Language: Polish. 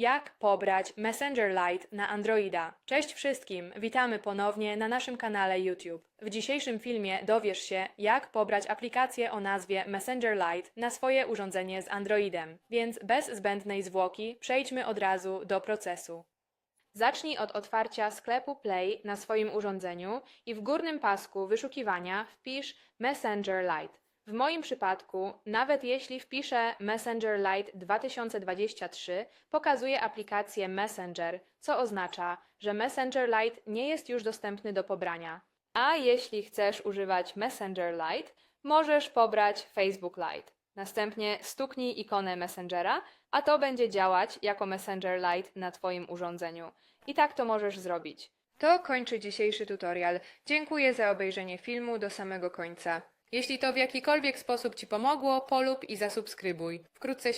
Jak pobrać Messenger Lite na Androida? Cześć wszystkim, witamy ponownie na naszym kanale YouTube. W dzisiejszym filmie dowiesz się, jak pobrać aplikację o nazwie Messenger Lite na swoje urządzenie z Androidem. Więc bez zbędnej zwłoki przejdźmy od razu do procesu. Zacznij od otwarcia sklepu Play na swoim urządzeniu i w górnym pasku wyszukiwania wpisz Messenger Lite. W moim przypadku, nawet jeśli wpiszę Messenger Lite 2023, pokazuje aplikację Messenger, co oznacza, że Messenger Lite nie jest już dostępny do pobrania. A jeśli chcesz używać Messenger Lite, możesz pobrać Facebook Lite. Następnie stuknij ikonę Messengera, a to będzie działać jako Messenger Lite na Twoim urządzeniu. I tak to możesz zrobić. To kończy dzisiejszy tutorial. Dziękuję za obejrzenie filmu do samego końca. Jeśli to w jakikolwiek sposób Ci pomogło, polub i zasubskrybuj. Wkrótce